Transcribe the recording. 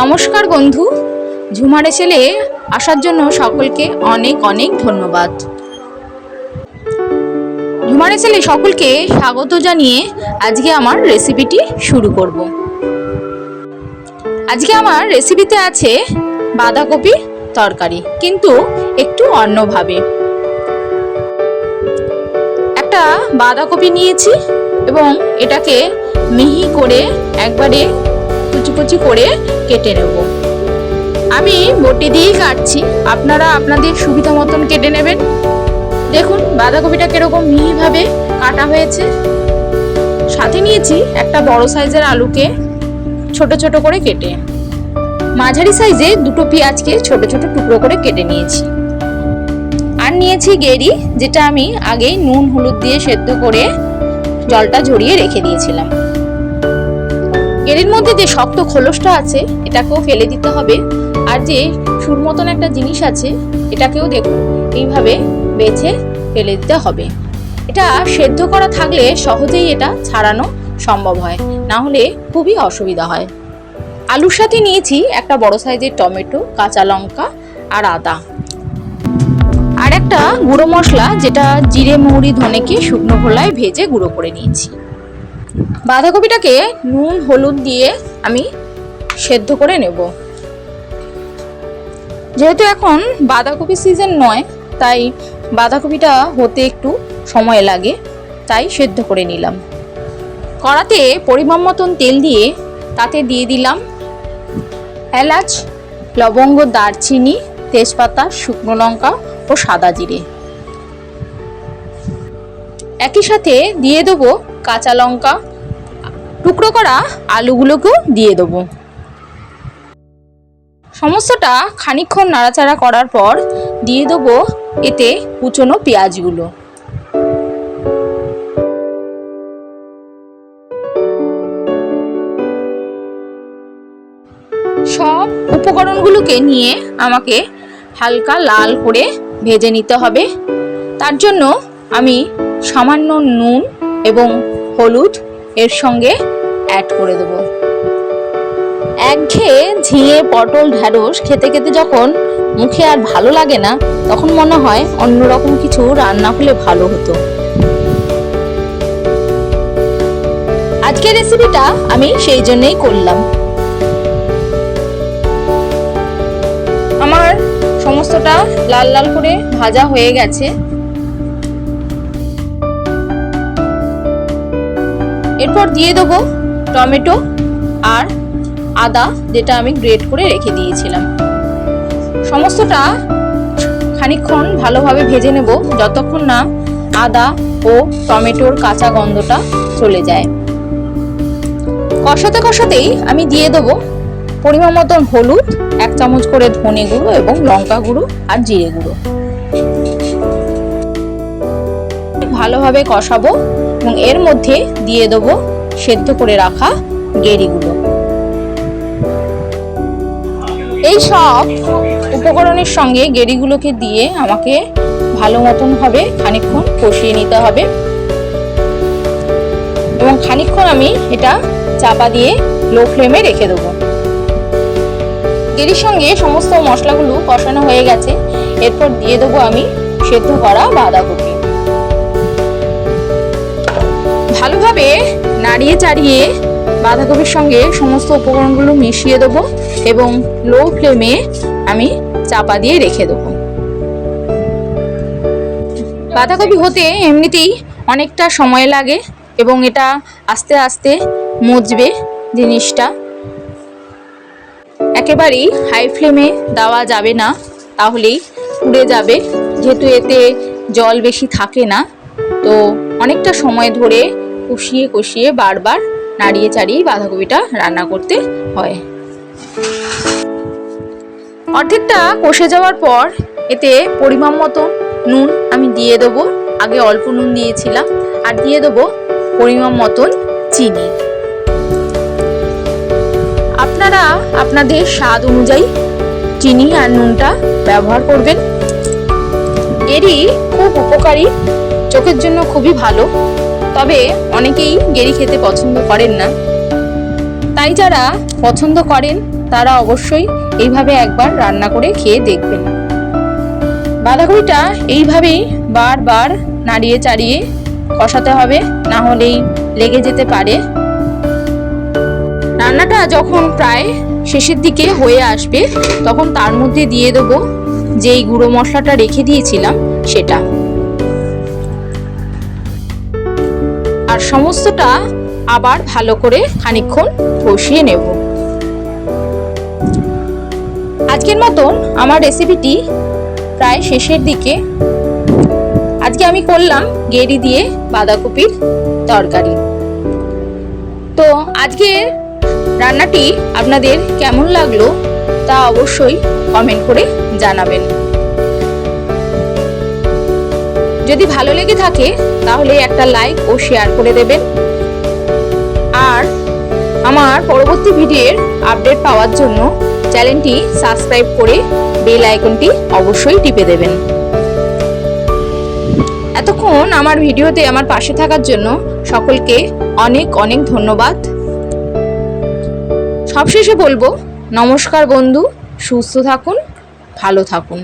নমস্কার বন্ধু। ঝুমারে ছেলে, আসার জন্য সকলকে অনেক অনেক ধন্যবাদ। ঝুমারে ছেলে সকলকে স্বাগত জানিয়ে আজকে আমার রেসিপিটি শুরু করব। আজকে আমার রেসিপিতে আছে বাঁধাকপি তরকারি, কিন্তু একটু অন্যভাবে। একটা বাঁধাকপি নিয়েছি এবং এটাকে মিহি করে একবারে কুচি কুচি করে কেটে নেব। আমি বটি দিয়েই কাটছি। আপনারা আপনাদের সুবিধা মতন কেটে নেবেন। দেখুন, বাঁধাকপিটা কীরকম মিহিভাবে কাটা হয়েছে। সাথে নিয়েছি একটা বড় সাইজের আলুকে ছোট ছোট করে কেটে। মাঝারি সাইজে দুটো পেঁয়াজকে ছোট ছোট টুকরো করে কেটে নিয়েছি। আর নিয়েছি গেরি, যেটা আমি আগেই নুন, হলুদ দিয়ে সেদ্ধ করে জলটা ঝরিয়ে রেখে দিয়েছিলাম। এর মধ্যে যে শক্ত খোলসটা আছে, এটাকেও ফেলে দিতে হবে। আর যে সুর মতন একটা জিনিস আছে, এটাকেও দেখুন, এইভাবে বেছে ফেলে দিতে হবে। এটা সেদ্ধ করা থাকলে সহজেই এটা ছাড়ানো সম্ভব হয়, না হলে খুবই অসুবিধা হয়। আলুর সাথে নিয়েছি একটা বড় সাইজের টমেটো, কাঁচা লঙ্কা আর আদা। আর একটা গুঁড়ো মশলা, যেটা জিরে, মৌরি, ধনেকে শুকনো খোলায় ভেজে গুঁড়ো করে নিয়েছি। বাঁধাকপিটাকে নুন, হলুদ দিয়ে আমি সেদ্ধ করে নেব। যেহেতু এখন বাঁধাকপি সিজন নয়, তাই বাঁধাকপিটা হতে একটু সময় লাগে, তাই সেদ্ধ করে নিলাম। কড়াতে পরিমাণ মতন তেল দিয়ে তাতে দিয়ে দিলাম এলাচ, লবঙ্গ, দারচিনি, তেজপাতা, শুকনো লঙ্কা ও সাদা জিরে। একই সাথে দিয়ে দেবো কাঁচা লঙ্কা টুকরো করা আলুগুলোকেও দিয়ে দেবো। সমস্তটা খানিকক্ষণ নাড়াচাড়া করার পর দিয়ে দেবো এতে কুচনো পেঁয়াজগুলো। সব উপকরণগুলোকে নিয়ে আমাকে হালকা লাল করে ভেজে নিতে হবে। তার জন্য আমি সামান্য নুন এবং হলুদ এর সঙ্গে অ্যাড করে দেব। একঘেয়ে ঝিঙে, পটল, ঢ্যাঁড়স খেতে খেতে যখন মুখে আর ভালো লাগে না, তখন মনে হয় অন্যরকম কিছু রান্না হলে ভালো হতো। আজকের রেসিপিটা আমি সেই জন্যই করলাম। আমার সমস্তটা লাল লাল করে ভাজা হয়ে গেছে। এরপর দিয়ে দেবো টমেটো আর আদা যেটা আমি গ্রেট করে রেখে দিয়েছিলাম। সমস্তটা খানিকক্ষণ ভালোভাবে ভেজে নেব যতক্ষণ না আদা ও টমেটোর কাঁচা গন্ধটা চলে যায়। কষাতে কষাতেই আমি দিয়ে দেবো পরিমাণ মতন হলুদ, এক চামচ করে ধনে গুঁড়ো এবং লঙ্কা গুঁড়ো আর জিরে গুঁড়ো। ভালোভাবে কষাবো এবং এর মধ্যে দিয়ে দেবো সেদ্ধ করে রাখা গেরিগুলো এই সব উপকরণের সঙ্গে গেরিগুলোকে দিয়ে আমাকে ভালো মতন ভাবে খানিকক্ষণ কষিয়ে নিতে হবে। এবং খানিকক্ষণ আমি এটা চাপা দিয়ে লো ফ্লেমে রেখে দেবো। এরই সঙ্গে সমস্ত মশলাগুলো কষানো হয়ে গেছে। এরপর দিয়ে দেবো আমি সেদ্ধ করা বাঁধাকপি। ভালোভাবে নাড়িয়ে চাড়িয়ে বাঁধাকপির সঙ্গে সমস্ত উপকরণগুলো মিশিয়ে দেবো এবং লো ফ্লেমে আমি চাপা দিয়ে রেখে দেবো। বাঁধাকপি হতে এমনিতেই অনেকটা সময় লাগে এবং এটা আস্তে আস্তে মজবে জিনিসটা। একেবারেই হাই ফ্লেমে দেওয়া যাবে না, তাহলেই পুড়ে যাবে। যেহেতু এতে জল বেশি থাকে না, তো অনেকটা সময় ধরে কষিয়ে কষিয়ে বারবার নাড়িয়ে চাড়িয়ে বাঁধাকপিটা রান্না করতে হয়। অর্ধেকটা কষে যাওয়ার পর এতে পরিমাণ মতো নুন আমি দিয়ে দেবো। আগে অল্প নুন দিয়েছিলাম, আর দিয়ে দেবো পরিমাণ মতন চিনি। আপনারা আপনাদের স্বাদ অনুযায়ী চিনি আর নুনটা ব্যবহার করবেন। এরই খুব উপকারী, চোখের জন্য খুবই ভালো। তবে অনেকেই গেরি খেতে পছন্দ করেন না। তাই যারা পছন্দ করেন, তারা অবশ্যই এইভাবে একবার রান্না করে খেয়ে দেখবেন। বাঁধাকপিটা এইভাবেই বারবার নাড়িয়ে চাড়িয়ে কষাতে হবে, না হলেই লেগে যেতে পারে। রান্নাটা যখন প্রায় শেষের দিকে হয়ে আসবে, তখন তার মধ্যে দিয়ে দেবো যেই গুঁড়ো মশলাটা রেখে দিয়েছিলাম, সেটা। আর সমস্তটা আবার ভালো করে খানিকক্ষণ কষিয়ে নেব। আজকের মতন আমার রেসিপিটি প্রায় শেষের দিকে। আজকে আমি করলাম গেরি দিয়ে বাঁধাকপির তরকারি। তো আজকে রান্নাটি আপনাদের কেমন লাগল তা অবশ্যই কমেন্ট করে জানাবেন। যদি ভালো লেগে থাকে, তাহলে একটা লাইক ও শেয়ার করে দেবেন। আর আমার পরবর্তী ভিডিওর আপডেট পাওয়ার জন্য চ্যানেলটি সাবস্ক্রাইব করে বেল আইকনটি অবশ্যই টিপে দেবেন। এতক্ষণ আমার ভিডিওতে আমার পাশে থাকার জন্য সকলকে অনেক অনেক ধন্যবাদ। সবশেষে বলব, নমস্কার বন্ধু, সুস্থ থাকুন, ভালো থাকুন।